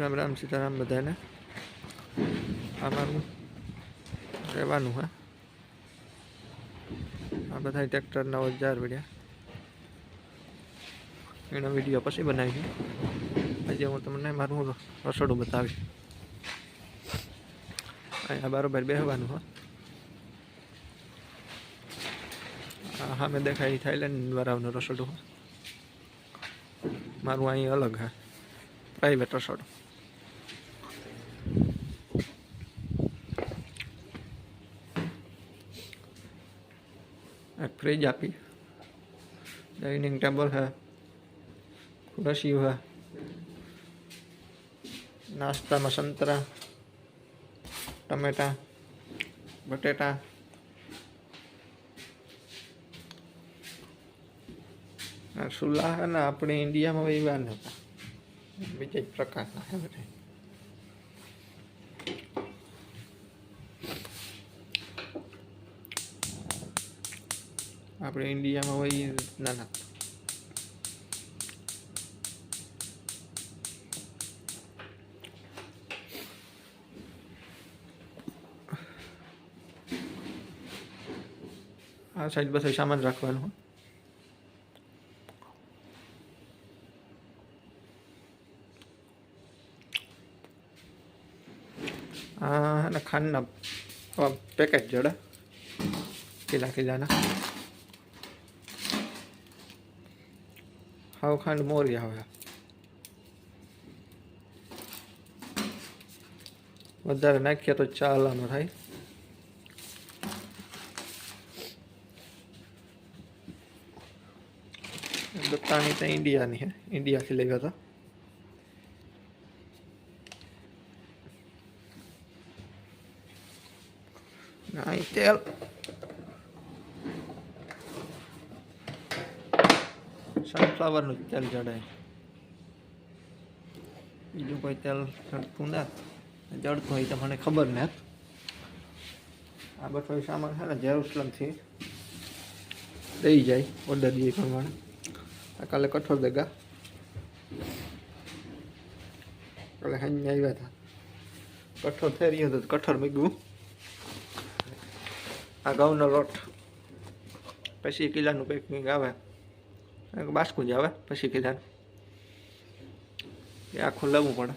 રામ રામ સીતારામ બધાને. અમારું રહેવાનું હા. આ બધા ટ્રેક્ટરના ઓજાર વિડ્યા. એનો વીડિયો પછી બનાવી આજે હું તમને મારું રસોડું બતાવીશ. અહીંયા બરોબર બેસવાનું હા. હા મેં દેખાય થાઈલેન્ડ વાળાનું રસોડું મારું અહીં અલગ હા. પ્રાઇવેટ રસોડું. એક ફ્રિજ આપી. ડાઇનિંગ ટેબલ હે ખુરશી હે, નાસ્તામાં સંતરા, ટમેટા, બટેટા સુલાહ ને આપણે ઇન્ડિયામાં એવા નહોતા બીજા પ્રકારના હે બધા. આપણે ઇન્ડિયામાં હોય રીતના ના આ સાઈડ બસ સામાન રાખવાનું. આ ખાંડના પેકેજ જોડે. કિલા કિલાના હાવ ખાંડ મોરી આવે. વધારે નાખીએ તો ચાલામાં થાય. દત્તાની તો ઇન્ડિયાની હે, ઇન્ડિયાથી લઈ હતા. અહીં તેલ સનફ્લાવરનું જ તેલ ચડાય બીજું કોઈ તેલ ચડતું ના. જડતું હોય તો મને ખબર ને. આ બધો સામાન છે ને જેરુસલમથી લઈ જાય ઓર્ડર દઈએ પ્રમાણે. આ કાલે કઠોળ ભેગા. કાલે હાઈ આવ્યા હતા. કઠોળ થઈ રહ્યો હતો કઠોળ મૂક્યું. આ ઘઉંનો લોટ. પછી કિલ્લાનું કંઈક આવે. બાસકું જ આવે, પછી કીધા, એ આખું લેવું પડે.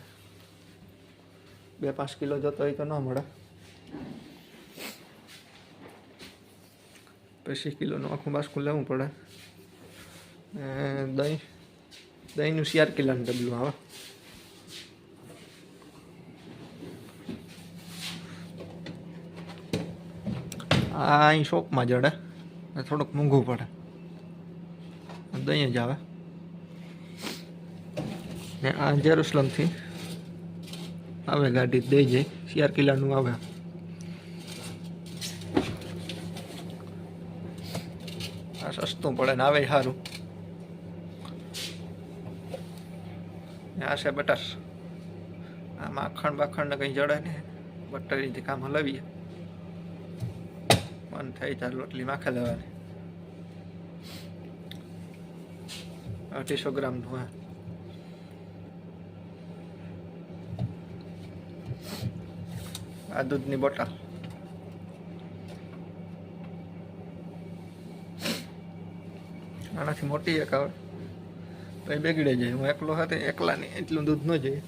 બે પાંચ કિલો જતો હોય તો ન મળે. પછી કિલોનું આખું બાસકું લેવું પડે. દહીં, દહીંનું ચાર કિલોનું ડબલું આવે. આ અહીં શોપમાં જડે થોડુંક મોંઘું પડે. દહીં જ આવે. ને આ જેરુસલમથી આવે ગાડી, દઈ જાય. શિયાર કિલ્લાનું આવે. આ સસ્તું પડે ને આવે સારું આ છે બટર આ માખણ બાખણ ને કંઈ જડે ને બટરીથી કામ હલાવીએ. મન થાય ત્યારે રોટલી માખે લેવાની. અઢીસો ગ્રામનું હા આ દૂધની બોટલ આનાથી મોટી એક આવે. પછી બેગડે જાય. હું એકલો સાથે એકલા નહીં એટલું દૂધ ન જોઈએ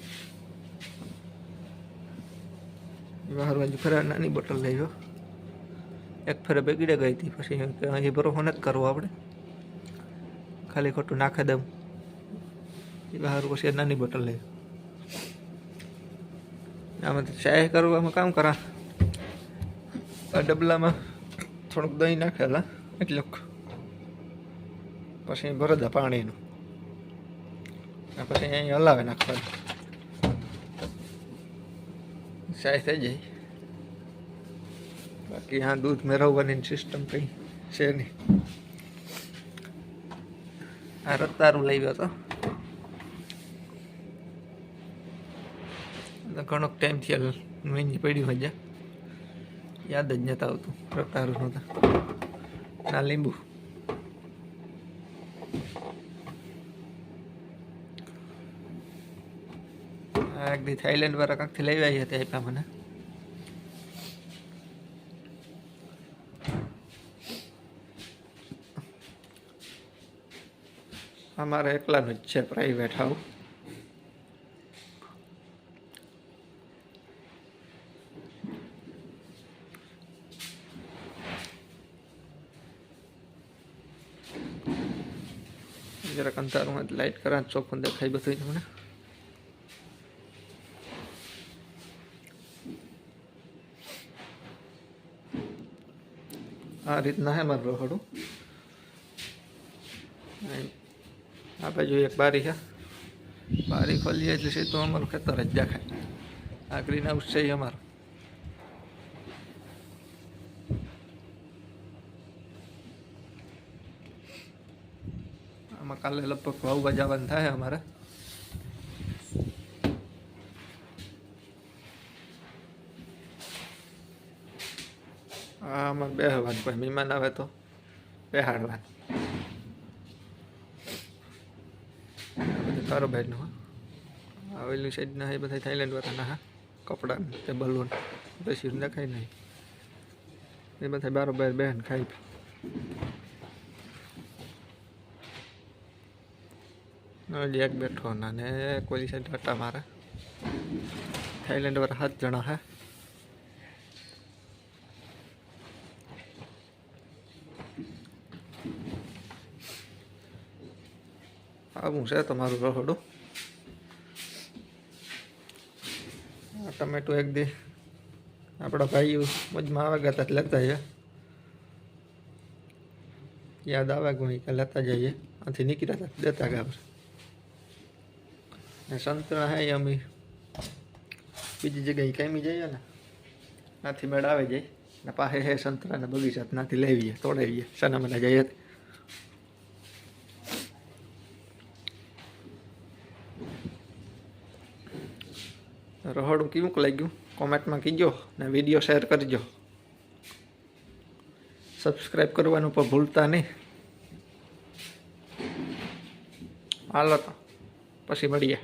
બહાર બાજુ ફરે નાની બોટલ લઈ ગયો એક ફેરે બેગડે ગઈ હતી. પછી અહીં ભરોસો નથી કરવો આપણે. ખાલી ખોટું નાખે દઉં. એ બહાર પછી નાની બોટલ લઈ આમાં ચાય કરવામાં કામ કરા. આ ડબલામાં થોડુંક દહીં નાખેલા, એટલે પછી ભરદા પાણીનું. આ પછી અહીં હલાવે નાખવાનું. ચાય થઈ જાય. બાકી આ દૂધ મેળવવાની સિસ્ટમ કંઈ છે નહીં. આ રતારું લઈ ગયો હતો ઘણોક ટાઈમ હાલ મહિની પડ્યું હજા યાદ જ નતા આવતું રતારું નહોતા ના, લીંબુ. આ એક દી થાઈલેન્ડ વાળા કાંકથી લઈ આવી હતી આપ્યા મને. અમારે એકલાનું જ છે પ્રાઇવેટ હાઉ જરાક અંધારું લાઇટ કરા, ચોખ્ખું દેખાય બધું તમને. આ રીતના હે મારું રહોડું આ બાજુ એક બારી છે. બારી ખોલીએ એટલે સીધું અમારું ખેતર જ દેખાય. આ ગ્રીન હાઉસ છે અમારું. આમાં કાલે લગભગ વાવવા જવાનું થાય અમારે. આમાં બેહવાનું, કોઈ મહેમાન આવે તો બેહાડવાનું આ બધું કારોબારનું હા. આવેલી સાઈડના એ બધા થાઈલેન્ડ વાળાના, હા. કપડાં તે બલૂન પછી દેખાય નહીં. એ બધા બારોબાર બેન ખાઈ હજી એક બેઠો ને કોલી સાઈડ હતા મારે. થાઈલેન્ડ વાળા સાત જણા, હે. આવું છે તમારું રહોડું આ ટમેટો એક દી આપણા ભાઈ મજમાં આવે ગયા ત્યાં લેતા જઈએ. યાદ આવે ગુણી કે લેતા જઈએ. આથી નીકળ્યા હતા દેતા ગયા ને સંતરા હે અમે. બીજી જગ્યાએ કેમી જઈએ ને. ત્યાંથી મેળ આવે જાય. ને પાસે હે સંતરાના બગીચા નાથી લેવીએ તોડાવીએ સના મને જઈએ. રહોડું કેવું લાગ્યું કોમેન્ટમાં કીજો ને વીડિયો શેર કરજો. સબસ્ક્રાઈબ કરવાનું પણ ભૂલતા નહીં. હાલો તો, પછી મળીએ.